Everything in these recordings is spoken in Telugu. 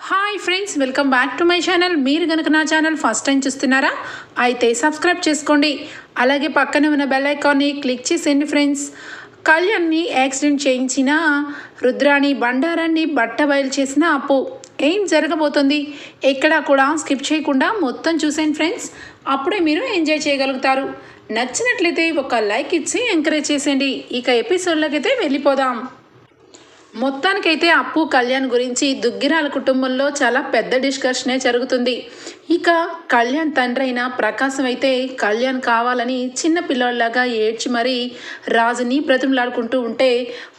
Hi friends welcome back to my channel మీరు కనుక నా ఛానల్ ఫస్ట్ టైం చూస్తున్నారా అయితే సబ్స్క్రైబ్ చేసుకోండి. అలాగే పక్కనే ఉన్న బెల్ ఐకాన్ని క్లిక్ చేసేయండి ఫ్రెండ్స్ కళ్యాణ్ని యాక్సిడెంట్ చేయించిన రుద్రాని బండారాన్ని బట్ట బయలు చేసిన అప్పు. ఏం జరగబోతుంది? ఎక్కడా కూడా స్కిప్ చేయకుండా మొత్తం చూసేయండి ఫ్రెండ్స్ అప్పుడే మీరు ఎంజాయ్ చేయగలుగుతారు. నచ్చినట్లయితే ఒక లైక్ ఇచ్చి ఎంకరేజ్ చేసేయండి. ఇక ఎపిసోడ్లోకి అయితే వెళ్ళిపోదాం. మొత్తానికైతే అప్పు కళ్యాణ్ గురించి దుగ్గిరాల కుటుంబంలో చాలా పెద్ద డిస్కషనే జరుగుతుంది. ఇక కళ్యాణ్ తండ్రి అయిన ప్రకాశం అయితే కళ్యాణ్ కావాలని చిన్న పిల్లోళ్ళలాగా ఏడ్చి మరీ రాజుని బ్రతిమలాడుకుంటూ ఉంటే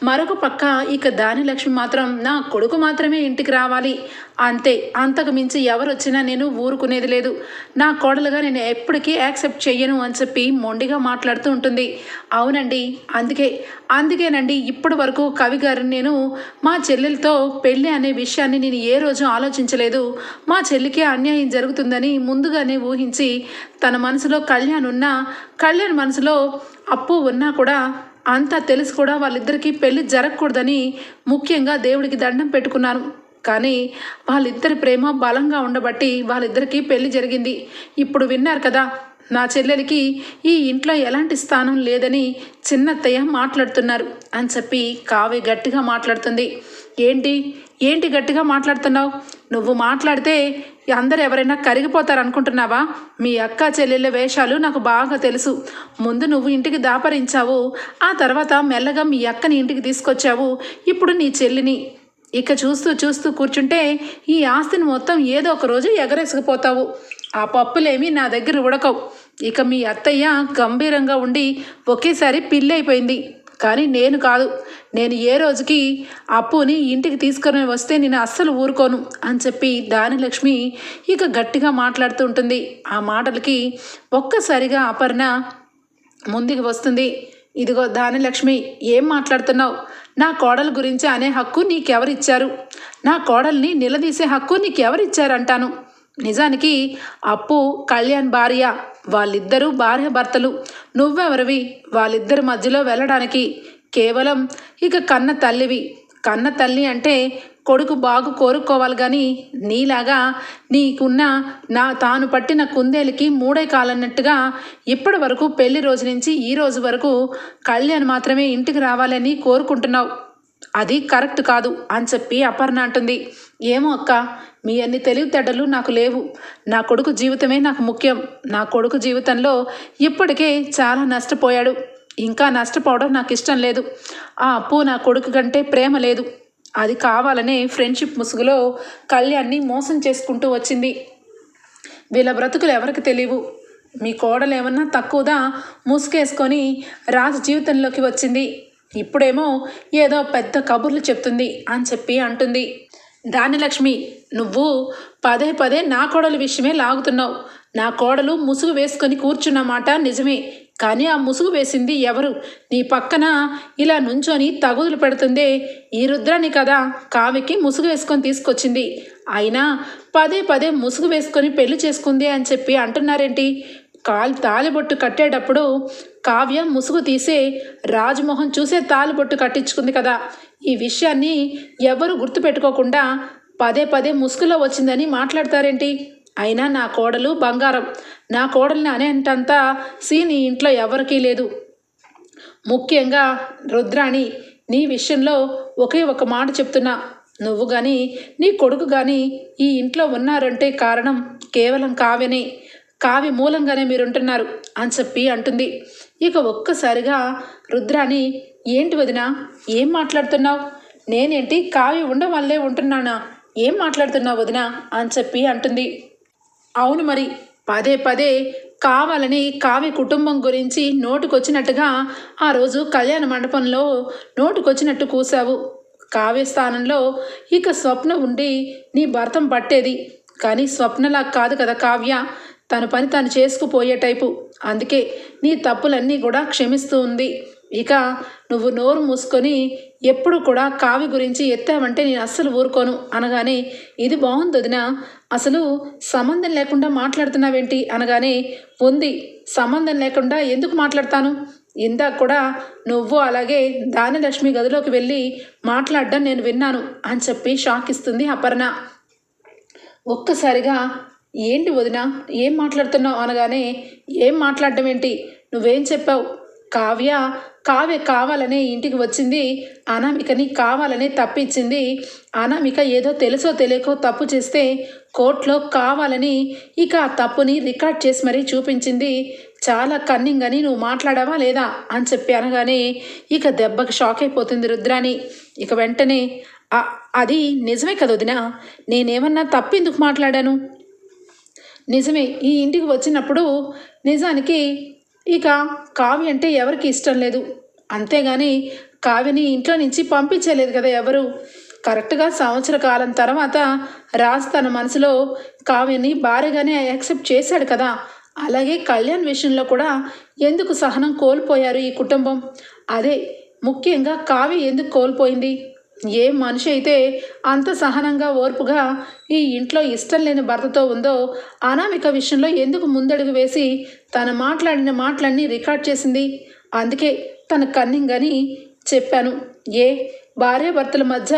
మరొక పక్క ఇక దాని లక్ష్మి మాత్రం నా కొడుకు మాత్రమే ఇంటికి రావాలి. అంతే. అంతకు మించి ఎవరు వచ్చినా నేను ఊరుకునేది లేదు. నా కోడలుగా నేను ఎప్పటికీ యాక్సెప్ట్ చెయ్యను అని చెప్పి మొండిగా మాట్లాడుతూ ఉంటుంది. అవునండి అందుకే. అందుకేనండి ఇప్పటి వరకు కవి గారు నేను మా చెల్లెలతో పెళ్ళి అనే విషయాన్ని నేను ఏ రోజు ఆలోచించలేదు. మా చెల్లికి అన్యాయం జరుగుతుందని ముందుగానే ఊహించి తన మనసులో కళ్యాణ్ ఉన్నా కళ్యాణ్ మనసులో అప్పు ఉన్నా కూడా అంతా తెలిసి కూడా వాళ్ళిద్దరికీ పెళ్ళి జరగకూడదని ముఖ్యంగా దేవుడికి దండం పెట్టుకున్నాను. కానీ వాళ్ళిద్దరి ప్రేమ బలంగా ఉండబట్టి వాళ్ళిద్దరికీ పెళ్ళి జరిగింది. ఇప్పుడు విన్నారు కదా నా చెల్లెలికి ఈ ఇంట్లో ఎలాంటి స్థానం లేదని చిన్నత్తయ్య మాట్లాడుతున్నారు అని చెప్పి కావ్య గట్టిగా మాట్లాడుతుంది. ఏంటి? ఏంటి గట్టిగా మాట్లాడుతున్నావు? నువ్వు మాట్లాడితే అందరు ఎవరైనా కరిగిపోతారు అనుకుంటున్నావా? మీ అక్క చెల్లెళ్ళ వేషాలు నాకు బాగా తెలుసు. ముందు నువ్వు ఇంటికి దాపరించావు ఆ తర్వాత మెల్లగా మీ అక్కని ఇంటికి తీసుకొచ్చావు. ఇప్పుడు నీ చెల్లిని ఇక చూస్తూ చూస్తూ కూర్చుంటే ఈ ఆస్తిని మొత్తం ఏదో ఒక రోజు ఎగరేసుకుపోతావు. ఆ పప్పులేమి నా దగ్గర ఉడకవు. ఇక మీ అత్తయ్య గంభీరంగా ఉండి ఒకేసారి పిల్లి అయిపోయింది కానీ నేను కాదు. నేను ఏ రోజుకి అప్పుని ఇంటికి తీసుకొని వస్తే నేను అస్సలు ఊరుకోను అని చెప్పి దానిలక్ష్మి ఇక గట్టిగా మాట్లాడుతూ ఉంటుంది. ఆ మాటలకి ఒక్కసారిగా అపర్ణ ముందుకు వస్తుంది. ఇదిగో దానిలక్ష్మి ఏం మాట్లాడుతున్నావు? నా కోడల గురించి అనే హక్కు నీకెవరిచ్చారు? నా కోడల్ని నిలదీసే హక్కు నీకెవరిచ్చారంటాను? నిజానికి అప్పు కళ్యాణ్ భార్య వాళ్ళిద్దరూ భార్య భర్తలు. నువ్వెవరివి? వాళ్ళిద్దరి మధ్యలో వెళ్ళడానికి కేవలం ఇక కన్న తల్లివి. కన్న తల్లి అంటే కొడుకు బాగు కోరుకోవాలి కానీ నీలాగా నీకున్న నా తాను పట్టిన కుందేలికి మూడే కాలన్నట్టుగా ఇప్పటి వరకు పెళ్ళి రోజు నుంచి ఈ రోజు వరకు కళ్యాణ్ మాత్రమే ఇంటికి రావాలని కోరుకుంటున్నావు. అది కరెక్ట్ కాదు అని చెప్పి అపర్ణ అంటుంది. ఏమో అక్క మీ అన్ని తెలివితేటలు నాకు లేవు. నా కొడుకు జీవితమే నాకు ముఖ్యం. నా కొడుకు జీవితంలో ఇప్పటికే చాలా నష్టపోయాడు. ఇంకా నష్టపోవడం నాకు ఇష్టం లేదు. ఆ అప్పు నా కొడుకు కంటే ప్రేమ లేదు. అది కావాలనే ఫ్రెండ్షిప్ ముసుగులో కళ్యాణ్ని మోసం చేసుకుంటూ వచ్చింది. వీళ్ళ బ్రతుకులు ఎవరికి తెలియవు. మీ కోడలు ఏమన్నా తక్కువదా ముసుగేసుకొని రాజు జీవితంలోకి వచ్చింది. ఇప్పుడేమో ఏదో పెద్ద కబుర్లు చెప్తుంది అని చెప్పి అంటుంది. దానిలక్ష్మి నువ్వు పదే పదే నా కోడలు విషయమే లాగుతున్నావు. నా కోడలు ముసుగు వేసుకొని కూర్చున్నమాట నిజమే. కానీ ఆ ముసుగు వేసింది ఎవరు? నీ పక్కన ఇలా నుంచొని తగుదులు పెడుతుందే ఈ రుద్రాని కదా కావికి ముసుగు వేసుకొని తీసుకొచ్చింది. అయినా పదే పదే ముసుగు వేసుకొని పెళ్ళి చేసుకుంది అని చెప్పి అంటున్నారేంటి? కాలు తాలిబొట్టు కట్టేటప్పుడు కావ్య ముసుగు తీసే రాజమోహన్ చూసే తాలిబొట్టు కట్టించుకుంది కదా. ఈ విషయాన్ని ఎవరు గుర్తుపెట్టుకోకుండా పదే పదే ముసుగులో వచ్చిందని మాట్లాడతారేంటి? అయినా నా కోడలు బంగారం. నా కోడల్ని అనేంతంత సీన్ ఈ ఇంట్లో ఎవరికీ లేదు. ముఖ్యంగా రుద్రాణి నీ విషయంలో ఒకే ఒక మాట చెప్తున్నా. నువ్వు కానీ నీ కొడుకు కానీ ఈ ఇంట్లో ఉన్నారంటే కారణం కేవలం కావ్యనే. కావ్య మూలంగానే మీరుంటున్నారు అని చెప్పి అంటుంది. ఇక ఒక్కసారిగా రుద్రాని ఏంటి వదిన ఏం మాట్లాడుతున్నావు? నేనేంటి కావ్య ఉండడం వల్లే ఉంటున్నానా? ఏం మాట్లాడుతున్నావు వదిన? అని చెప్పి అంటుంది. అవును మరి పదే పదే కావాలని కావ్య కుటుంబం గురించి నోటుకొచ్చినట్టుగా ఆ రోజు కళ్యాణ మండపంలో నోటుకొచ్చినట్టు కూసావు కావ్య స్థానంలో ఇక స్వప్న ఉండి నీ భర్తం పట్టేది. కానీ స్వప్నలా కాదు కదా కావ్య. తన పని తాను చేసుకుపోయే టైపు. అందుకే నీ తప్పులన్నీ కూడా క్షమిస్తూ ఉంది. ఇక నువ్వు నోరు మూసుకొని ఎప్పుడు కూడా కావి గురించి ఎత్తావంటే నేను అస్సలు ఊరుకోను అనగానే ఇది బాగుంది వదిన. అసలు సంబంధం లేకుండా మాట్లాడుతున్నావేంటి అనగానే ఉంది సంబంధం లేకుండా ఎందుకు మాట్లాడతాను? ఇందాక కూడా నువ్వు అలాగే దానలక్ష్మి గదిలోకి వెళ్ళి మాట్లాడడం నేను విన్నాను అని చెప్పి షాక్ ఇస్తుంది అపర్ణ. ఒక్కసారిగా ఏంటి వదిన ఏం మాట్లాడుతున్నావు? అనగానే ఏం మాట్లాడడం ఏంటి? నువ్వేం చెప్పావు? కావ్య కావ్య కావాలనే ఇంటికి వచ్చింది అనామికని కావాలనే తప్పించింది అనామిక ఏదో తెలుసో తెలియకో తప్పు చేస్తే కోర్టులో కావాలని ఇక ఆ తప్పుని రికార్డ్ చేసి మరీ చూపించింది. చాలా కన్నింగ్ అని నువ్వు మాట్లాడావా లేదా? అని చెప్పి అనగానే ఇక దెబ్బకి షాక్ అయిపోతుంది రుద్రాని ఇక వెంటనే అది నిజమే కదా వదిన? నేనేమన్నా తప్పెందుకు మాట్లాడాను? నిజమే ఈ ఇంటికి వచ్చినప్పుడు నిజానికి ఇక కావ్య అంటే ఎవరికి ఇష్టం లేదు. అంతేగాని కావ్యని ఇంట్లో నుంచి పంపించలేదు కదా ఎవరు? కరెక్ట్గా సంవత్సర కాలం తర్వాత రాజ్ తన మనసులో కావ్యని భారీగానే యాక్సెప్ట్ చేశాడు కదా. అలాగే కళ్యాణ్ విషయంలో కూడా ఎందుకు సహనం కోల్పోయారు ఈ కుటుంబం? అదే ముఖ్యంగా కావ్య ఎందుకు కోల్పోయింది? ఏ మనిషి అయితే అంత సహనంగా ఓర్పుగా ఈ ఇంట్లో ఇష్టం లేని భర్తతో ఉందో అనామిక విషయంలో ఎందుకు ముందడుగు వేసి తను మాట్లాడిన మాటలన్నీ రికార్డ్ చేసింది? అందుకే తన కన్నింగ్ అని చెప్పాను. ఏ భార్యాభర్తల మధ్య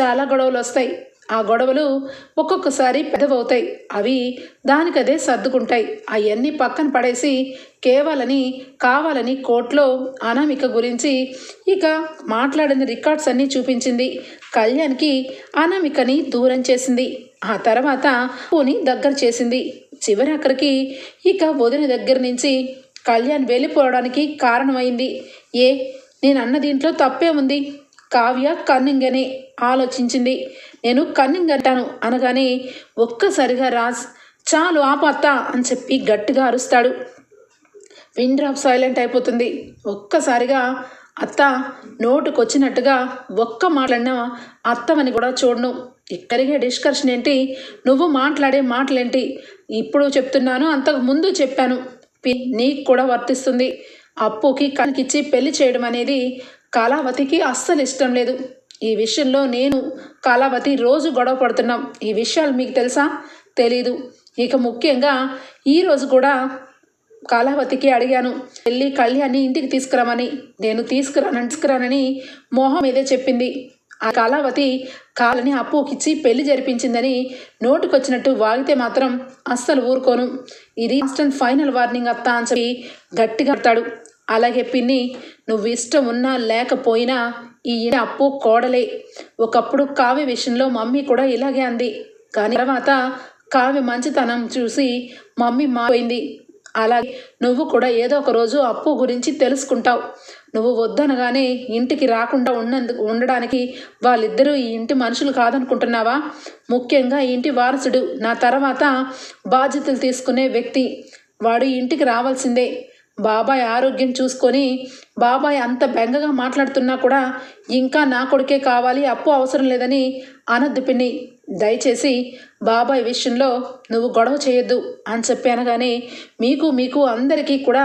చాలా గొడవలు వస్తాయి ఆ గొడవలు ఒక్కొక్కసారి పెద్దవవుతాయి. అవి దానికదే సర్దుకుంటాయి. అవన్నీ పక్కన పడేసి కేవలని కావాలని కోర్టులో అనామిక గురించి ఇక మాట్లాడిన రికార్డ్స్ అన్నీ చూపించింది. కళ్యాణ్కి అనామికని దూరం చేసింది. ఆ తర్వాత పూని దగ్గర చేసింది. చివరి అక్కడికి ఇక వదిన దగ్గర నుంచి కళ్యాణ్ వెళ్ళిపోవడానికి కారణమైంది. ఏ నేను అన్న దీంట్లో తప్పే ఉంది. కావ్య కన్నింగ్ అని ఆలోచించింది. నేను కన్నింగ్ అంటాను అనగానే ఒక్కసారిగా రాజ్ చాలు ఆపత్త అని చెప్పి గట్టిగా అరుస్తాడు. విన్ డ్రాప్ సైలెంట్ అయిపోతుంది. ఒక్కసారిగా అత్త నోటుకొచ్చినట్టుగా ఒక్క మాటలన్నా అత్తమని కూడా చూడను. ఇక్కడికే డిస్కషన్ ఏంటి? నువ్వు మాట్లాడే మాటలేంటి? ఇప్పుడు చెప్తున్నాను అంతకు ముందు చెప్పాను. నీకు కూడా వర్తిస్తుంది. అప్పుకి కనికిచ్చి పెళ్ళి చేయడం అనేది కళావతికి అస్సలు ఇష్టం లేదు. ఈ విషయంలో నేను కళావతి రోజు గొడవ పడుతున్నాం. ఈ విషయాలు మీకు తెలుసా? తెలీదు. ఇక ముఖ్యంగా ఈరోజు కూడా కళావతికి అడిగాను. వెళ్ళి కళ్యాణ్ని ఇంటికి తీసుకురమని నేను తీసుకురాను తీసుకురానని మోహం మీదే చెప్పింది. ఆ కళావతి కాలని అప్పుకిచ్చి పెళ్ళి జరిపించిందని నోటుకొచ్చినట్టు వాగితే మాత్రం అస్సలు ఊరుకోను. ఇది లాస్ట్ అండ్ ఫైనల్ వార్నింగ్ అత్త అని చెప్పి గట్టిగా అడతాడు అలాగే పిన్ని నువ్వు ఇష్టం ఉన్నా లేకపోయినా ఈ ఇంటి అప్పు కోడలే. ఒకప్పుడు కావ్య విషయంలో మమ్మీ కూడా ఇలాగే అంది. కానీ తర్వాత కావ్య మంచితనం చూసి మమ్మీ మారిపోయింది. అలాగే నువ్వు కూడా ఏదో ఒక రోజు అప్పు గురించి తెలుసుకుంటావు. నువ్వు వద్దనగానే ఇంటికి రాకుండా ఉన్నందుకు ఉండడానికి వాళ్ళిద్దరూ ఈ ఇంటి మనుషులు కాదనుకుంటున్నావా? ముఖ్యంగా ఈ ఇంటి వారసుడు. నా తర్వాత బాధ్యతలు తీసుకునే వ్యక్తి. వాడు ఇంటికి రావాల్సిందే. బాబాయ్ ఆరోగ్యం చూసుకొని బాబాయ్ అంత బెంగగా మాట్లాడుతున్నా కూడా ఇంకా నా కొడుకే కావాలి అప్పు అవసరం లేదని అనద్దు పిన్ని. దయచేసి బాబాయ్ విషయంలో నువ్వు గొడవ చేయొద్దు అని చెప్పి అనగానే మీకు మీకు అందరికీ కూడా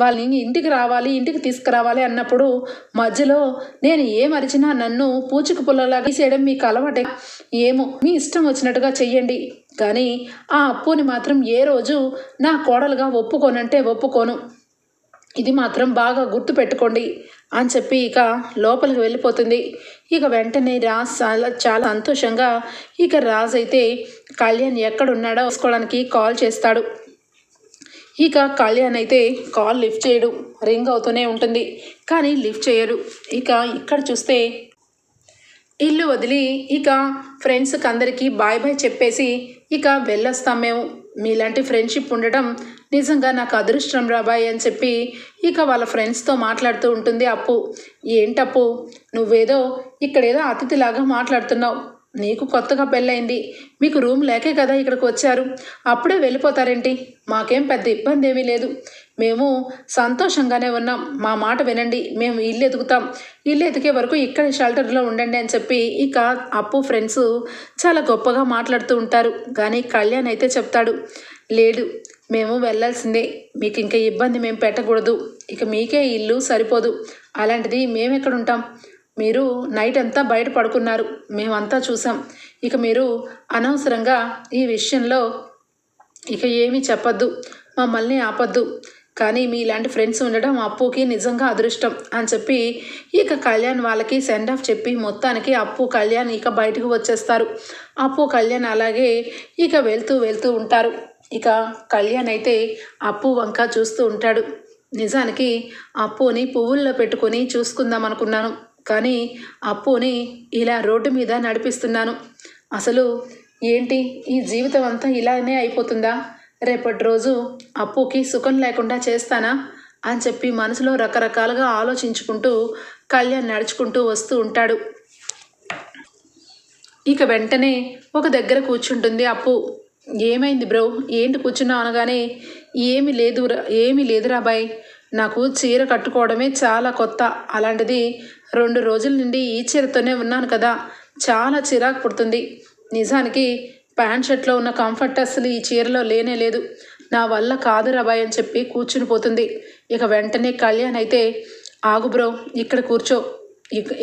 వాళ్ళని ఇంటికి రావాలి ఇంటికి తీసుకురావాలి అన్నప్పుడు మధ్యలో నేను ఏమరిచినా నన్ను పూచిక పుల్లలాగా తీసేయడం మీకు అలవాటే ఏమో మీ ఇష్టం వచ్చినట్టుగా చెయ్యండి కానీ ఆ అప్పుని మాత్రం ఏ రోజు నా కోడలుగా ఒప్పుకోనంటే ఒప్పుకోను. ఇది మాత్రం బాగా గుర్తు పెట్టుకోండి అని చెప్పి ఇక లోపలికి వెళ్ళిపోతుంది. ఇక వెంటనే రాజ్ చాలా చాలా సంతోషంగా ఇక రాజ్ అయితే కళ్యాణ్ ఎక్కడున్నాడో చూసుకోవడానికి కాల్ చేస్తాడు. ఇక కళ్యాణ్ అయితే కాల్ లిఫ్ట్ చేయడు. రింగ్ అవుతూనే ఉంటుంది. కానీ లిఫ్ట్ చేయడు. ఇక ఇక్కడ చూస్తే ఇల్లు వదిలి ఇక ఫ్రెండ్స్కి అందరికీ బాయ్ బాయ్ చెప్పేసి ఇక వెళ్ళొస్తాం మేము. మీలాంటి ఫ్రెండ్షిప్ ఉండటం నిజంగా నాకు అదృష్టం రాబాయ్ అని చెప్పి ఇక వాళ్ళ ఫ్రెండ్స్తో మాట్లాడుతూ ఉంటుంది అప్పు. ఏంటప్పు? నువ్వేదో ఇక్కడేదో అతిథిలాగా మాట్లాడుతున్నావు. నీకు కొత్తగా పెళ్ళైంది మీకు రూమ్ లేకే కదా ఇక్కడికి వచ్చారు. అప్పుడే వెళ్ళిపోతారేంటి? మాకేం పెద్ద ఇబ్బంది ఏమీ లేదు. మేము సంతోషంగానే ఉన్నాం. మా మాట వినండి. మేము ఇల్లు ఎదుగుతాం. ఇల్లు ఎదిగే వరకు ఇక్కడ షెల్టర్లో ఉండండి అని చెప్పి ఇక అప్పు ఫ్రెండ్స్ చాలా గొప్పగా మాట్లాడుతూ ఉంటారు. కానీ కళ్యాణ్ అయితే చెప్తాడు లేడు మేము వెళ్ళాల్సిందే. మీకు ఇంకా ఇబ్బంది మేము పెట్టకూడదు. ఇక మీకే ఇల్లు సరిపోదు. అలాంటిది మేము ఎక్కడుంటాం మీరు నైట్ అంతా బయట పడుకున్నారు? మేమంతా చూసాం. ఇక మీరు అనవసరంగా ఈ విషయంలో ఇక ఏమీ చెప్పొద్దు. మమ్మల్ని ఆపద్దు. కానీ మీలాంటి ఫ్రెండ్స్ ఉండడం అప్పుకి నిజంగా అదృష్టం అని చెప్పి ఇక కళ్యాణ్ వాళ్ళకి సెండ్ ఆఫ్ చెప్పి మొత్తానికి అప్పు కళ్యాణ్ ఇక బయటకు వచ్చేస్తారు. అప్పు కళ్యాణ్ అలాగే ఇక వెళ్తూ వెళ్తూ ఉంటారు. ఇక కళ్యాణ్ అయితే అప్పు వంక చూస్తూ ఉంటాడు. నిజానికి అప్పుని పువ్వుల్లో పెట్టుకొని చూసుకుందాం అనుకున్నాను. కానీ అప్పుని ఇలా రోడ్డు మీద నడిపిస్తున్నాను. అసలు ఏంటి? ఈ జీవితం అంతా ఇలానే అయిపోతుందా? రేపటి రోజు అప్పుకి సుఖం లేకుండా చేస్తానా? అని చెప్పి మనసులో రకరకాలుగా ఆలోచించుకుంటూ కళ్యాణ్ నడుచుకుంటూ వస్తూ ఉంటాడు. ఇక వెంటనే ఒక దగ్గర కూర్చుంటుంది అప్పు. ఏమైంది బ్రో? ఏంటి కూర్చున్నావు అనగానే ఏమి లేదు ఏమీ లేదురా బాయ్. నాకు చీర కట్టుకోవడమే చాలా కొత్త. అలాంటిది రెండు రోజుల నుండి ఈ చీరతోనే ఉన్నాను కదా. చాలా చిరాకు పుడుతుంది. నిజానికి ప్యాంట్ షర్ట్లో ఉన్న కంఫర్ట్ అసలు ఈ చీరలో లేనే లేదు. నా వల్ల కాదు రాబాయ్ అని చెప్పి కూర్చుని పోతుంది. ఇక వెంటనే కళ్యాణ్ అయితే ఆగు బ్రో ఇక్కడ కూర్చో.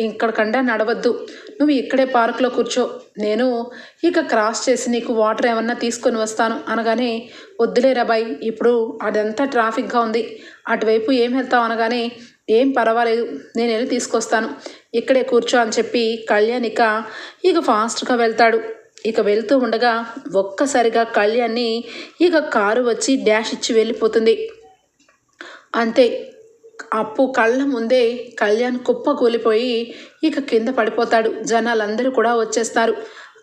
ఇక్కడ కండా నడవద్దు. నువ్వు ఇక్కడే పార్కులో కూర్చో. నేను ఇక క్రాస్ చేసి నీకు వాటర్ ఏమన్నా తీసుకొని వస్తాను. అనగానే వద్దులే రాబాయ్ ఇప్పుడు అదంతా ట్రాఫిక్గా ఉంది. అటువైపు ఏం వెళ్తావు? అనగానే ఏం పర్వాలేదు నేను వెళ్ళి తీసుకొస్తాను. ఇక్కడే కూర్చో అని చెప్పి కళ్యాణ్ ఇక ఇక ఫాస్ట్గా వెళ్తాడు. ఇక వెళ్తూ ఉండగా ఒక్కసారిగా కళ్యాణ్ని ఇక కారు వచ్చి డ్యాష్ ఇచ్చి వెళ్ళిపోతుంది. అంతే అప్పు కళ్ళ ముందే కళ్యాణ్ కుప్ప కూలిపోయి ఇక కింద పడిపోతాడు. జనాలందరూ కూడా వచ్చేస్తారు.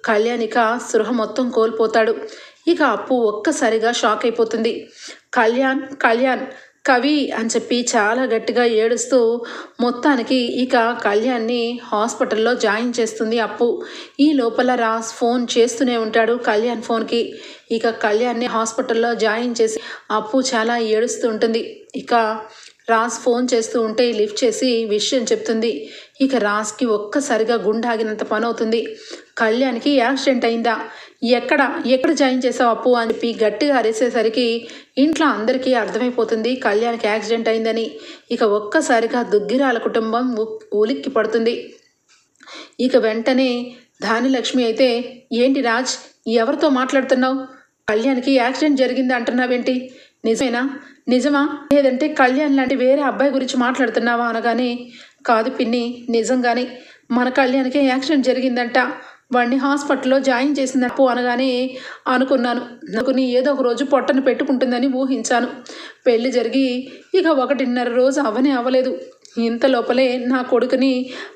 కళ్యాణ్ ఇక సృహ మొత్తం కోల్పోతాడు. ఇక అప్పు ఒక్కసారిగా షాక్ అయిపోతుంది. కళ్యాణ్ కళ్యాణ్ కవి అని చెప్పి చాలా గట్టిగా ఏడుస్తూ మొత్తానికి ఇక కళ్యాణ్ని హాస్పిటల్లో జాయిన్ చేస్తుంది అప్పు. ఈ లోపల రాస్ ఫోన్ చేస్తూనే ఉంటాడు కళ్యాణ్ ఫోన్కి. ఇక కళ్యాణ్ని హాస్పిటల్లో జాయిన్ చేసి అప్పు చాలా ఏడుస్తూ ఉంటుంది. ఇక రాజ్ ఫోన్ చేస్తూ ఉంటే లిఫ్ట్ చేసి విషయం చెప్తుంది. ఇక రాజ్కి ఒక్కసారిగా గుండాగినంత పని అవుతుంది కళ్యాణ్కి యాక్సిడెంట్ అయిందా? ఎక్కడ ఎక్కడ జాయిన్ చేసావు అప్పు అని చెప్పి గట్టిగా అరిసేసరికి ఇంట్లో అందరికీ అర్థమైపోతుంది కళ్యాణ్కి యాక్సిడెంట్ అయిందని. ఇక ఒక్కసారిగా దుగ్గిరాల కుటుంబం ఉలిక్కి పడుతుంది. ఇక వెంటనే ధానిలక్ష్మి అయితే ఏంటి రాజ్ ఎవరితో మాట్లాడుతున్నావు? కళ్యాణ్కి యాక్సిడెంట్ జరిగింది అంటున్నావేంటి? నిజమేనా? నిజమా? లేదంటే కళ్యాణ్ లాంటి వేరే అబ్బాయి గురించి మాట్లాడుతున్నావా? అనగానే కాదు పిన్ని నిజంగానే. మన కళ్యాణ్కి యాక్సిడెంట్ జరిగిందంట. వాడిని హాస్పిటల్లో జాయిన్ చేసినప్పు అనగానే అనుకున్నాను. నాకు నీ ఏదో ఒక రోజు పొట్టను పెట్టుకుంటుందని ఊహించాను. పెళ్ళి జరిగి ఇక ఒకటిన్నర రోజు అవనే అవ్వలేదు ఇంత లోపలే నా కొడుకుని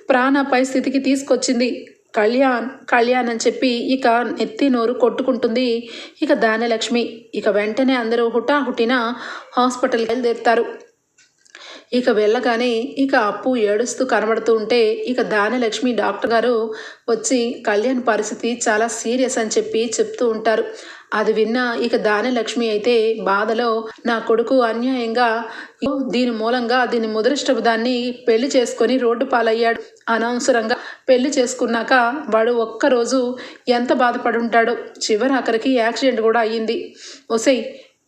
ప్రాణాపాయ స్థితికి తీసుకొచ్చింది. కళ్యాణ్ కళ్యాణ్ అని చెప్పి ఇక నెత్తి నోరు కొట్టుకుంటుంది ఇక దానలక్ష్మి ఇక వెంటనే అందరూ హుటాహుటిన హాస్పిటల్కి బయలుదేరుతారు. ఇక వెళ్ళగానే ఇక అప్పు ఏడుస్తూ కనబడుతూ ఉంటే ఇక దానలక్ష్మి డాక్టర్ గారు వచ్చి కళ్యాణ్ పరిస్థితి చాలా సీరియస్ అని చెప్పి చెప్తూ ఉంటారు. అది విన్న ఇక దానలక్ష్మి అయితే బాధలో నా కొడుకు అన్యాయంగా దీని మూలంగా దీని ముదృష్టపు దాన్ని పెళ్ళి చేసుకొని రోడ్డు పాలయ్యాడు. అనవసరంగా పెళ్ళి చేసుకున్నాక వాడు ఒక్కరోజు ఎంత బాధపడి ఉంటాడో చివరి అక్కడికి యాక్సిడెంట్ కూడా అయ్యింది. ఒసై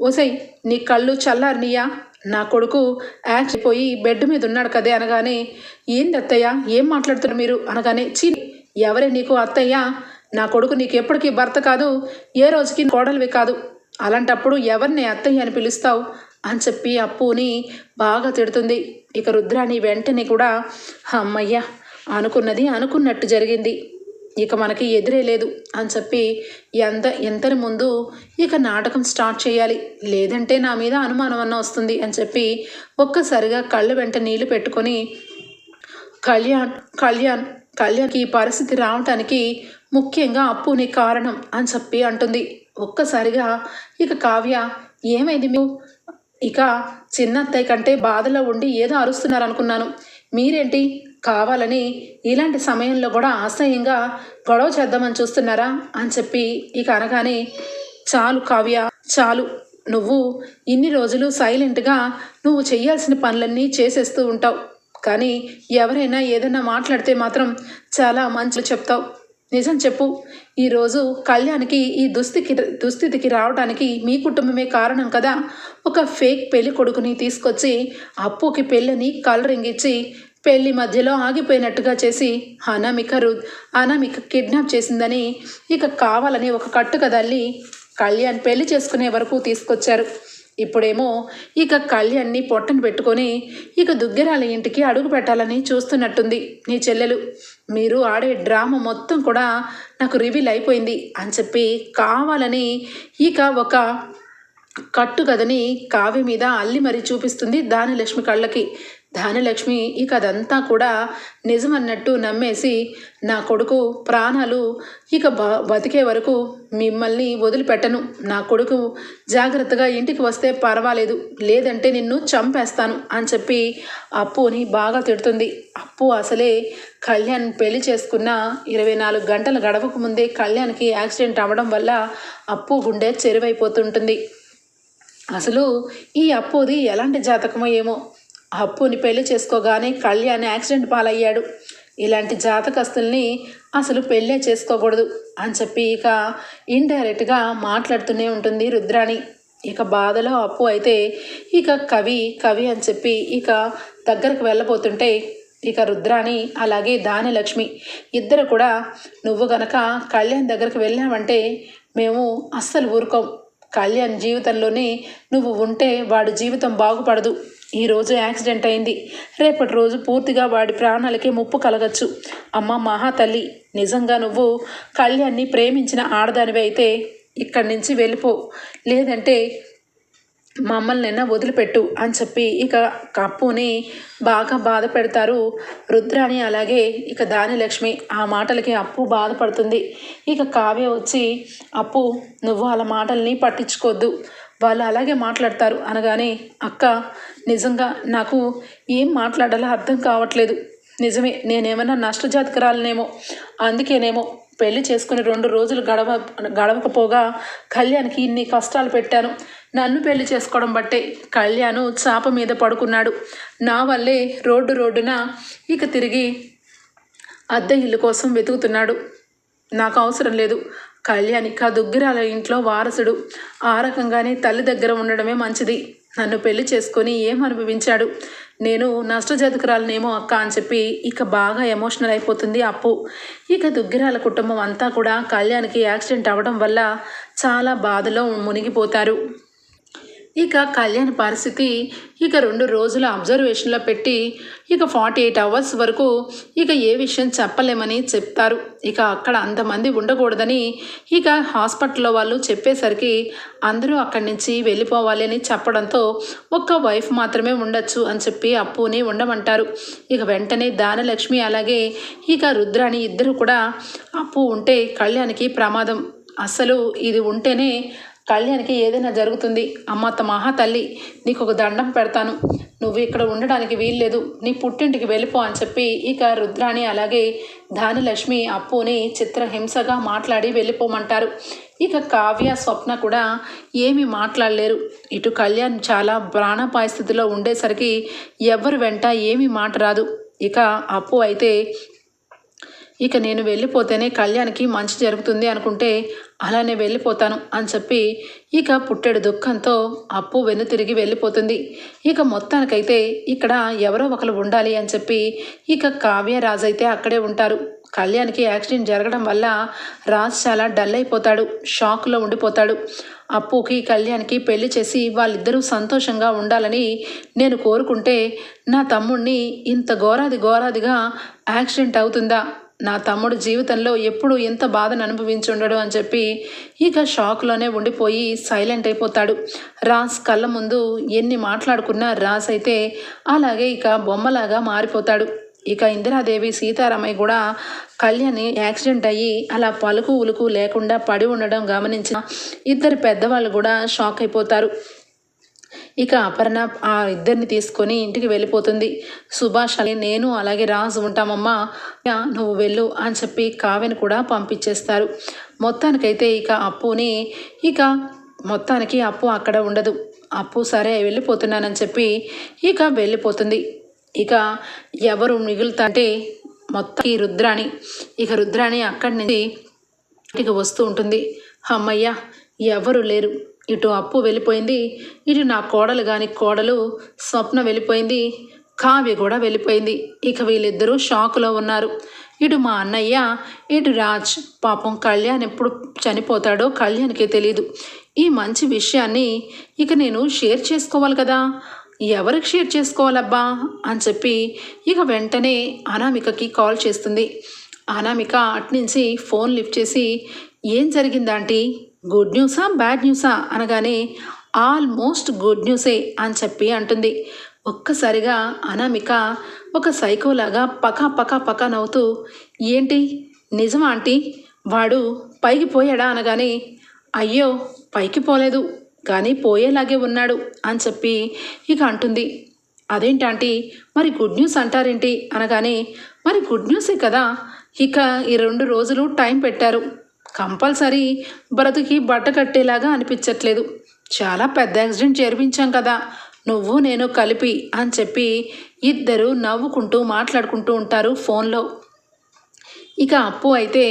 ఒసై నీ కళ్ళు చల్లారినీయా నా కొడుకు యాక్ట్ పోయి బెడ్ మీద ఉన్నాడు కదే అనగానే ఏంది అత్తయ్య? ఏం మాట్లాడుతున్నారు మీరు? అనగానే చీ ఎవరే నీకు అత్తయ్య? నా కొడుకు నీకు ఎప్పటికీ భర్త కాదు ఏ రోజుకి కోడలివి కాదు. అలాంటప్పుడు ఎవరిని అత్తయ్య అని పిలుస్తావు? అని చెప్పి అప్పుని బాగా తిడుతుంది. ఇక రుద్రాణి వెంటనే కూడా అమ్మయ్య అనుకున్నది అనుకున్నట్టు జరిగింది. ఇక మనకి ఎదురే లేదు అని చెప్పి ఎంత ఎంతని ముందు ఇక నాటకం స్టార్ట్ చేయాలి. లేదంటే నా మీద అనుమానం అన్న వస్తుంది అని చెప్పి ఒక్కసారిగా కళ్ళు వెంట నీళ్ళు పెట్టుకొని కళ్యాణ్ కళ్యాణ్ కళ్యాణ్కి ఈ పరిస్థితి రావటానికి ముఖ్యంగా అప్పుని కారణం అని చెప్పి అంటుంది. ఒక్కసారిగా ఇక కావ్య ఏమైంది మీరు ఇక చిన్నత్తయ్య కంటే బాధలో ఉండి ఏదో అరుస్తున్నారు అనుకున్నాను మీరేంటి? కావాలని ఇలాంటి సమయంలో కూడా ఆశయంగా గొడవ చేద్దామని చూస్తున్నారా అని చెప్పి ఇక అనగానే చాలు కావ్య చాలు. నువ్వు ఇన్ని రోజులు సైలెంట్గా నువ్వు చేయాల్సిన పనులన్నీ చేసేస్తూ ఉంటావు. కానీ ఎవరైనా ఏదైనా మాట్లాడితే మాత్రం చాలా మంచి చెప్తావు. నిజం చెప్పు. ఈరోజు కళ్యాణ్కి ఈ దుస్థితికి దుస్థితికి రావడానికి మీ కుటుంబమే కారణం కదా. ఒక ఫేక్ పెళ్ళి కొడుకుని తీసుకొచ్చి అప్పుకి పెళ్ళని కలరింగ్ ఇచ్చి పెళ్ళి మధ్యలో ఆగిపోయినట్టుగా చేసి అనామిక రు అనామిక కిడ్నాప్ చేసిందని ఇక కావాలని ఒక కట్టు కదల్లి కళ్యాణ్ పెళ్ళి చేసుకునే వరకు తీసుకొచ్చారు. ఇప్పుడేమో ఇక కళ్యాణ్ని పొట్టను పెట్టుకొని ఇక దుగ్గిరాల ఇంటికి అడుగు పెట్టాలని చూస్తున్నట్టుంది నీ చెల్లెలు. మీరు ఆడే డ్రామా మొత్తం కూడా నాకు రివీల్ అయిపోయింది అని చెప్పి కావాలని ఇక ఒక కట్టు కథని కావ్య మీద అల్లి మరీ చూపిస్తుంది దానిలక్ష్మి కళ్ళకి. దానిలక్ష్మి ఇక అదంతా కూడా నిజమన్నట్టు నమ్మేసి నా కొడుకు ప్రాణాలు ఇక బ బతికే వరకు మిమ్మల్ని వదిలిపెట్టను. నా కొడుకు జాగ్రత్తగా ఇంటికి వస్తే పర్వాలేదు. లేదంటే నిన్ను చంపేస్తాను అని చెప్పి అప్పుని బాగా తిడుతుంది. అప్పు అసలే కళ్యాణ్ పెళ్ళి చేసుకున్న ఇరవై నాలుగు గంటల గడవక ముందే కళ్యాణ్కి యాక్సిడెంట్ అవ్వడం వల్ల అప్పు గుండె చెరువైపోతుంటుంది. అసలు ఈ అప్పుది ఎలాంటి జాతకమో ఏమో. అప్పుని పెళ్ళి చేసుకోగానే కళ్యాణ్ యాక్సిడెంట్ పాలయ్యాడు. ఇలాంటి జాతకస్తుల్ని అసలు పెళ్ళే చేసుకోకూడదు అని చెప్పి ఇక ఇండైరెక్ట్గా మాట్లాడుతూనే ఉంటుంది రుద్రాణి. ఇక బాధలో అప్పు అయితే ఇక కవి కవి అని చెప్పి ఇక దగ్గరకు వెళ్ళబోతుంటే ఇక రుద్రాణి అలాగే దానిలక్ష్మి ఇద్దరు కూడా నువ్వు గనక కళ్యాణ్ దగ్గరకు వెళ్ళావంటే మేము అస్సలు ఊరుకోం. కళ్యాణ్ జీవితంలోనే నువ్వు ఉంటే వాడు జీవితం బాగుపడదు. ఈరోజు యాక్సిడెంట్ అయింది. రేపటి రోజు పూర్తిగా వాడి ప్రాణాలకే ముప్పు కలగచ్చు. అమ్మ మహాతల్లి నిజంగా నువ్వు కళ్యాణ్ని ప్రేమించిన ఆడదానివి అయితే ఇక్కడి నుంచి వెళ్ళిపో. లేదంటే మమ్మల్ని నిన్న వదిలిపెట్టు అని చెప్పి ఇక కప్పుని బాగా బాధ పెడతారు రుద్రాణి. అలాగే ఇక దానిలక్ష్మి ఆ మాటలకి అప్పు బాధపడుతుంది. ఇక కావ్య వచ్చి అప్పు నువ్వు వాళ్ళ మాటల్ని పట్టించుకోవద్దు వాళ్ళు అలాగే మాట్లాడతారు అనగానే అక్క నిజంగా నాకు ఏం మాట్లాడాలో అర్థం కావట్లేదు. నిజమే నేనేమైనా నష్టజాతకరాలనేమో. అందుకేనేమో పెళ్ళి చేసుకుని రెండు రోజులు గడవ గడవకపోగా కళ్యాణ్కి ఇన్ని కష్టాలు పెట్టాను. నన్ను పెళ్ళి చేసుకోవడం బట్టే కళ్యాణ్ చాప మీద పడుకున్నాడు. నా వల్లే రోడ్డు రోడ్డున ఇక తిరిగి అద్దె ఇల్లు కోసం వెతుకుతున్నాడు. నాకు అవసరం లేదు. కళ్యాణ్ ఇక దుగ్గిరాల ఇంట్లో వారసుడు. ఆ రకంగానే తల్లి దగ్గర ఉండడమే మంచిది. నన్ను పెళ్ళి చేసుకొని ఏం అనుభవించాడు? నేను నష్టజాతకురాలనేమో అక్క అని చెప్పి ఇక బాగా ఎమోషనల్ అయిపోతుంది అప్పు. ఇక దుగ్గిరాల కుటుంబం అంతా కూడా కళ్యాణ్కి యాక్సిడెంట్ అవ్వడం వల్ల చాలా బాధలో మునిగిపోతారు. ఇక కళ్యాణ్ పరిస్థితి ఇక రెండు రోజుల అబ్జర్వేషన్లో పెట్టి ఇక ఫార్టీ ఎయిట్ అవర్స్ వరకు ఇక ఏ విషయం చెప్పలేమని చెప్తారు. ఇక అక్కడ అంతమంది ఉండకూడదని ఇక హాస్పిటల్లో వాళ్ళు చెప్పేసరికి అందరూ అక్కడి నుంచి వెళ్ళిపోవాలి అని చెప్పడంతో ఒక్క వైఫ్ మాత్రమే ఉండొచ్చు అని చెప్పి అప్పుని ఉండమంటారు. ఇక వెంటనే దానలక్ష్మి అలాగే ఇక రుద్రాని ఇద్దరు కూడా అప్పు ఉంటే కళ్యాణ్కి ప్రమాదం. అసలు ఇది ఉంటేనే కళ్యాణ్కి ఏదైనా జరుగుతుంది అమ్మ మహా తల్లి నీకు ఒక దండం పెడతాను. నువ్వు ఇక్కడ ఉండడానికి వీల్లేదు నీ పుట్టింటికి వెళ్ళిపో అని చెప్పి ఇక రుద్రాణి అలాగే ధానిలక్ష్మి అప్పుని చిత్రహింసగా మాట్లాడి వెళ్ళిపోమంటారు. ఇక కావ్య స్వప్న కూడా ఏమీ మాట్లాడలేరు. ఇటు కళ్యాణ్ చాలా ప్రాణాపాయ స్థితిలో ఉండేసరికి ఎవరి వెంట ఏమీ మాట రాదు. ఇక అప్పు అయితే ఇక నేను వెళ్ళిపోతేనే కళ్యాణ్కి మంచి జరుగుతుంది అనుకుంటే అలానే వెళ్ళిపోతాను అని చెప్పి ఇక పుట్టెడు దుఃఖంతో అప్పు వెన్ను తిరిగి వెళ్ళిపోతుంది. ఇక మొత్తానికైతే ఇక్కడ ఎవరో ఒకరు ఉండాలి అని చెప్పి ఇక కావ్యరాజు అయితే అక్కడే ఉంటారు. కళ్యాణ్కి యాక్సిడెంట్ జరగడం వల్ల రాజ్ చాలా డల్ అయిపోతాడు షాక్లో ఉండిపోతాడు. అప్పుకి కళ్యాణ్కి పెళ్ళి చేసి వాళ్ళిద్దరూ సంతోషంగా ఉండాలని నేను కోరుకుంటే నా తమ్ముణ్ణి ఇంత ఘోరాది ఘోరాదిగా యాక్సిడెంట్ అవుతుందా? నా తమ్ముడు జీవితంలో ఎప్పుడు ఎంత బాధను అనుభవించుండడు అని చెప్పి ఇక షాక్లోనే ఉండిపోయి సైలెంట్ అయిపోతాడు. రాజ్ కళ్ళ ముందు ఎన్ని మాట్లాడుకున్నా రాజ్ అయితే అలాగే ఇక బొమ్మలాగా మారిపోతాడు. ఇక ఇందిరాదేవి సీతారామయ్య కూడా కళ్యాణి యాక్సిడెంట్ అయ్యి అలా పలుకు ఉలుకు లేకుండా పడి ఉండడం గమనించిన ఇద్దరు పెద్దవాళ్ళు కూడా షాక్ అయిపోతారు. ఇక అపర్ణ ఆ ఇద్దరిని తీసుకొని ఇంటికి వెళ్ళిపోతుంది. సుభాష్ అని నేను అలాగే రాజు ఉంటామమ్మా. యా, నువ్వు వెళ్ళు అని చెప్పి కావ్యను కూడా పంపించేస్తారు. మొత్తానికైతే ఇక అప్పుని ఇక మొత్తానికి అప్పు అక్కడ ఉండదు. అప్పు సరే వెళ్ళిపోతున్నానని చెప్పి ఇక వెళ్ళిపోతుంది. ఇక ఎవరు మిగులుతంటే మొత్తం ఈ రుద్రాణి. ఇక రుద్రాణి అక్కడి నుంచి ఇంటికి వస్తూ ఉంటుంది. అమ్మయ్య ఎవరు లేరు. ఇటు అప్పు వెళ్ళిపోయింది ఇటు నా కోడలు గాని కోడలు స్వప్న వెళ్ళిపోయింది కావ్య కూడా వెళ్ళిపోయింది. ఇక వీళ్ళిద్దరూ షాకులో ఉన్నారు. ఇటు మా అన్నయ్య ఇటు రాజ్ పాపం కళ్యాణ్ ఎప్పుడు చనిపోతాడో కళ్యాణ్కే తెలియదు ఈ మంచి విషయాన్ని ఇక నేను షేర్ చేసుకోవాలి కదా? ఎవరికి షేర్ చేసుకోవాలబ్బా? అని చెప్పి ఇక వెంటనే అనామికకి కాల్ చేస్తుంది. అనామిక అట్నుంచి ఫోన్ లిఫ్ట్ చేసి ఏం జరిగిందాంటీ గుడ్ న్యూసా బ్యాడ్ న్యూసా అనగానే ఆల్మోస్ట్ గుడ్ న్యూసే అని చెప్పి అంటుంది. ఒక్కసారిగా అనామిక ఒక సైకోలాగా పకా పకా పకా నవ్వుతూ ఏంటి? నిజమా ఆంటీ? వాడు పైకి పోయాడా? అనగానే అయ్యో పైకి పోలేదు కానీ పోయేలాగే ఉన్నాడు అని చెప్పి ఇక అంటుంది. అదేంటంటీ మరి గుడ్ న్యూస్ అంటారేంటి? అనగానే మరి గుడ్ న్యూసే కదా ఇక ఈ రెండు రోజులు టైం పెట్టారు. కంపల్సరీ భరతుకి బట్ట కట్టేలాగా అనిపించట్లేదు. చాలా పెద్ద యాక్సిడెంట్ చేర్పించాం కదా. నువ్వు నేను కలిపి అని చెప్పి ఇద్దరు నవ్వుకుంటూ మాట్లాడుకుంటూ ఉంటారు ఫోన్లో. ఇక అప్పు అయితే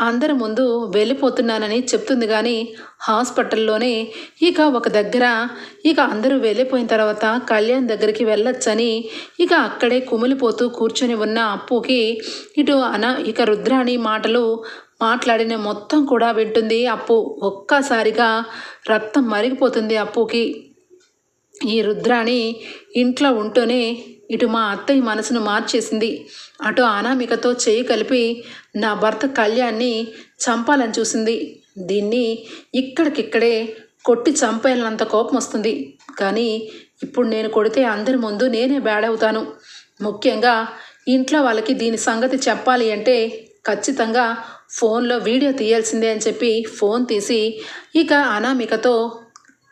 అందరి ముందు వెళ్ళిపోతున్నానని చెప్తుంది కానీ హాస్పిటల్లోనే ఇక ఒక దగ్గర ఇక అందరూ వెళ్ళిపోయిన తర్వాత కళ్యాణ్ దగ్గరికి వెళ్ళొచ్చని ఇక అక్కడే కుమిలిపోతూ కూర్చొని ఉన్న అప్పుకి ఇటు అన ఇక రుద్రాణి మాటలు మాట్లాడిన మొత్తం కూడా వింటుంది. అప్పు ఒక్కసారిగా రక్తం మరిగిపోతుంది అప్పుకి. ఈ రుద్రాణి ఇంట్లో ఉంటూనే ఇటు మా అత్తయ్య మనసును మార్చేసింది. అటు అనామికతో చేయి కలిపి నా భర్త కళ్యాణ్ని చంపాలని చూసింది. దీన్ని ఇక్కడికిక్కడే కొట్టి చంపేయాలన్నంత కోపం వస్తుంది. కానీ ఇప్పుడు నేను కొడితే అందరి ముందు నేనే బ్యాడ్ అవుతాను ముఖ్యంగా ఇంట్లో వాళ్ళకి దీని సంగతి చెప్పాలి అంటే ఖచ్చితంగా ఫోన్లో వీడియో తీయాల్సిందే అని చెప్పి ఫోన్ తీసి ఇక అనామికతో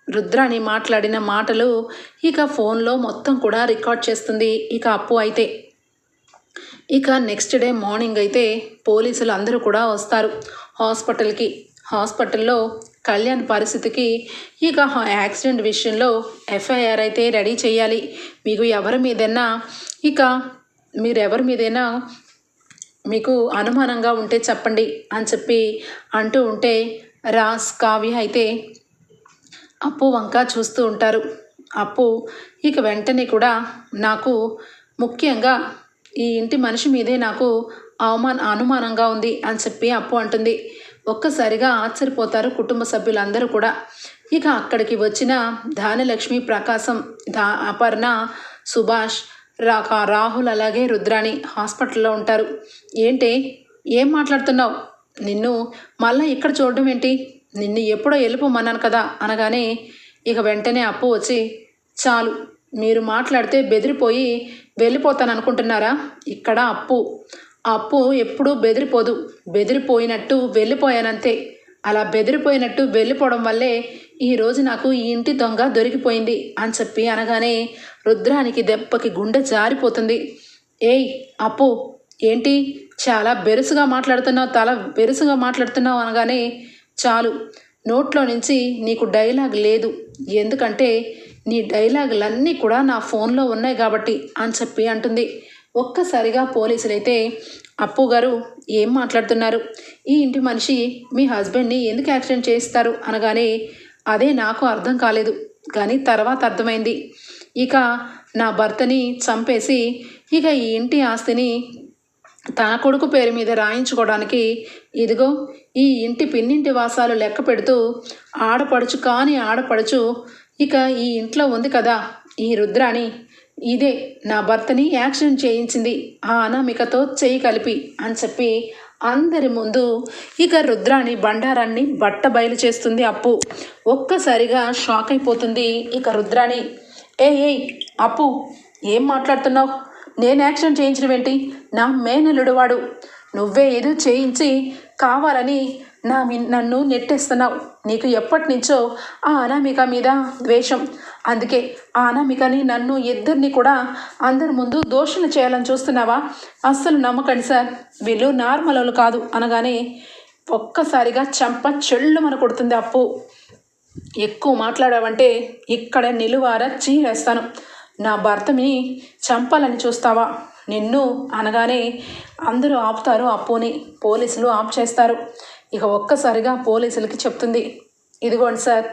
రుద్రాని మాట్లాడిన మాటలు ఇక ఫోన్లో మొత్తం కూడా రికార్డ్ చేస్తుంది ఇక అప్పు అయితే. ఇక నెక్స్ట్ డే మార్నింగ్ అయితే పోలీసులు అందరూ కూడా వస్తారు హాస్పిటల్కి. హాస్పిటల్లో కళ్యాణ్ పరిస్థితికి ఇక యాక్సిడెంట్ విషయంలో ఎఫ్ఐఆర్ అయితే రెడీ చేయాలి. మీకు ఎవరి మీదైనా ఇక మీరు ఎవరి మీదైనా మీకు అనుమానంగా ఉంటే చెప్పండి అని చెప్పి అంటూ ఉంటే రాస్ కావ్య అయితే అప్పు వంక చూస్తూ ఉంటారు. అప్పు ఇక వెంటనే కూడా నాకు ముఖ్యంగా ఈ ఇంటి మనిషి మీదే నాకు అవమాన అనుమానంగా ఉంది అని చెప్పి అప్పు అంటుంది. ఒక్కసారిగా ఆశ్చర్యపోతారు కుటుంబ సభ్యులందరూ కూడా. ఇక అక్కడికి వచ్చిన ధానలక్ష్మి ప్రకాశం ధా అపర్ణ సుభాష్ రా రాహుల్ అలాగే రుద్రాణి హాస్పిటల్లో ఉంటారు. ఏంటి? ఏం మాట్లాడుతున్నావు? నిన్ను మళ్ళీ ఇక్కడ చూడడం ఏంటి? నిన్ను ఎప్పుడో వెళ్ళిపోమన్నాను కదా అనగానే ఇక వెంటనే అప్పు వచ్చి చాలు మీరు మాట్లాడితే బెదిరిపోయి వెళ్ళిపోతాను అనుకుంటున్నారా ఇక్కడ అప్పు. ఆ అప్పు ఎప్పుడూ బెదిరిపోదు. బెదిరిపోయినట్టు వెళ్ళిపోయానంతే. అలా బెదిరిపోయినట్టు వెళ్ళిపోవడం వల్లే ఈరోజు నాకు ఈ ఇంటి దొంగ దొరికిపోయింది అని చెప్పి అనగానే రుద్రానికి దెబ్బకి గుండె జారిపోతుంది. ఏయ్ అప్పు ఏంటి? చాలా బెరుసుగా మాట్లాడుతున్నావు తల బెరుసుగా మాట్లాడుతున్నావు అనగానే చాలు. నోట్లో నుంచి నీకు డైలాగ్ లేదు. ఎందుకంటే నీ డైలాగులన్నీ కూడా నా ఫోన్లో ఉన్నాయి కాబట్టి అని చెప్పి అంటుంది. ఒక్కసారిగా పోలీసులైతే అప్పు గారు ఏం మాట్లాడుతున్నారు? ఈ ఇంటి మనిషి మీ హస్బెండ్ని ఎందుకు యాక్సిడెంట్ చేస్తారు అనగానే అదే నాకు అర్థం కాలేదు. కానీ తర్వాత అర్థమైంది. ఇక నా భర్తని చంపేసి ఇక ఈ ఇంటి ఆస్తిని తన కొడుకు పేరు మీద రాయించుకోవడానికి ఇదిగో ఈ ఇంటి పిన్నింటి వాసాలు లెక్క పెడుతూ ఆడపడుచు కాని ఆడపడుచు ఇక ఈ ఇంట్లో ఉంది కదా ఈ రుద్రాణి ఇదే నా భర్తని యాక్సిడెంట్ చేయించింది ఆ అనామికతో చేయి కలిపి అని చెప్పి అందరి ముందు ఇక రుద్రాణి బండారాన్ని బట్ట బయలు చేస్తుంది అప్పు. ఒక్కసారిగా షాక్ అయిపోతుంది ఇక రుద్రాణి. ఏ ఏయ్ అప్పు ఏం మాట్లాడుతున్నావు? నేను యాక్షన్ చేయించినవేంటి? నా మేనల్లుడు వాడు నువ్వే ఏదో చేయించి కావాలని నా నన్ను నెట్టేస్తున్నావు. నీకు ఎప్పటి నుంచో ఆ అనామిక మీద ద్వేషం. అందుకే ఆ అనామికని నన్ను ఇద్దరిని కూడా అందరి ముందు దోషణ చేయాలని చూస్తున్నావా? అస్సలు నమ్మకండి సార్. వీళ్ళు నార్మల్ వాళ్ళు కాదు అనగానే ఒక్కసారిగా చంప చెళ్ళుమన కొడుతుంది అప్పు. ఎక్కువ మాట్లాడావంటే ఇక్కడ నిలువార చీరేస్తాను. నా భర్తని చంపాలని చూస్తావా? నిన్ను అనగానే అందరూ ఆపుతారు అప్పుని పోలీసులు ఆప్ చేస్తారు. ఇక ఒక్కసారిగా పోలీసులకి చెప్తుంది ఇదిగోండి సార్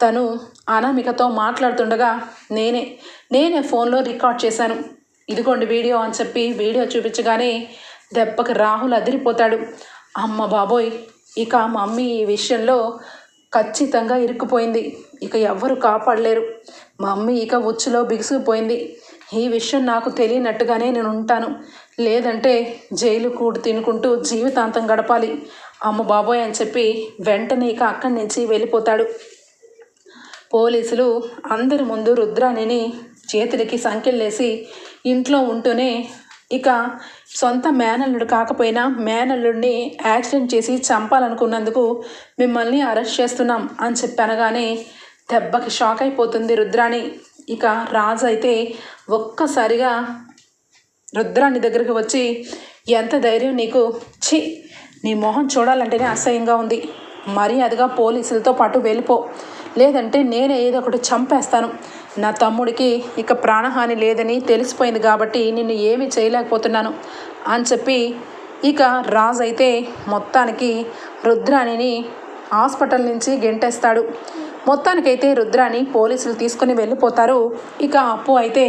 తను అనామికతో మాట్లాడుతుండగా నేనే నేనే ఫోన్లో రికార్డ్ చేశాను. ఇదిగోండి వీడియో అని చెప్పి వీడియో చూపించగానే దెబ్బకి రాహుల్ అదిరిపోతాడు. అమ్మ బాబోయ్ ఇక మమ్మీ ఈ విషయంలో ఖచ్చితంగా ఇరుక్కుపోయింది. ఇక ఎవ్వరు కాపాడలేరు. మా మమ్మీ ఇక ఉచ్చులో బిగుసుకుపోయింది. ఈ విషయం నాకు తెలియనట్టుగానే నేను ఉంటాను లేదంటే జైలు కూడు తినుకుంటూ జీవితాంతం గడపాలి. అమ్మ బాబోయ్ అని చెప్పి వెంటనే ఇక అక్కడి నుంచి వెళ్ళిపోతాడు. పోలీసులు అందరి ముందు రుద్రాణిని చేతులకి సంకెళ్ళేసి ఇంట్లో ఉంటూనే ఇక సొంత మేనల్లుడు కాకపోయినా మేనల్లుడిని యాక్సిడెంట్ చేసి చంపాలనుకున్నందుకు మిమ్మల్ని అరెస్ట్ చేస్తున్నాం అని చెప్పి అనగానే దెబ్బకి షాక్ అయిపోతుంది రుద్రాణి. ఇక రాజు అయితే ఒక్కసారిగా రుద్రాణి దగ్గరికి వచ్చి ఎంత ధైర్యం నీకు? ఛీ! నీ మొహం చూడాలంటేనే అసహ్యంగా ఉంది. మర్యాదగా పోలీసులతో పాటు వెళ్ళిపో. లేదంటే నేనే ఏదో ఒకటి చంపేస్తాను. నా తమ్ముడికి ఇక ప్రాణహాని లేదని తెలిసిపోయింది కాబట్టి నిన్ను ఏమీ చేయలేకపోతున్నాను అని చెప్పి ఇక రాజు అయితే మొత్తానికి రుద్రాణిని హాస్పిటల్ నుంచి గెంటేస్తాడు. మొత్తానికైతే రుద్రాని పోలీసులు తీసుకుని వెళ్ళిపోతారు. ఇక అప్పు అయితే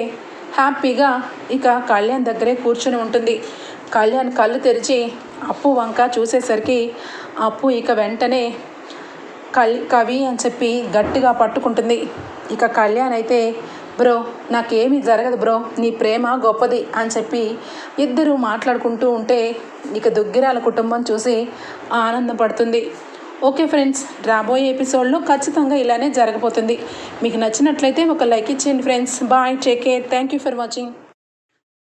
హ్యాపీగా ఇక కళ్యాణ్ దగ్గరే కూర్చుని ఉంటుంది. కళ్యాణ్ కళ్ళు తెరిచి అప్పు వంక చూసేసరికి అప్పు ఇక వెంటనే కల్ కవి అని చెప్పి గట్టిగా పట్టుకుంటుంది. ఇక కళ్యాణ్ అయితే బ్రో నాకేమీ జరగదు బ్రో నీ ప్రేమ గొప్పది అని చెప్పి ఇద్దరు మాట్లాడుకుంటూ ఉంటే ఇక దుగ్గిరాల కుటుంబం చూసి ఆనందపడుతుంది. ఓకే ఫ్రెండ్స్ రాబోయే ఎపిసోడ్లో ఖచ్చితంగా ఇలానే జరగబోతుంది. మీకు నచ్చినట్లయితే ఒక లైక్ ఇచ్చేయండి friends. Bye take care thank you for watching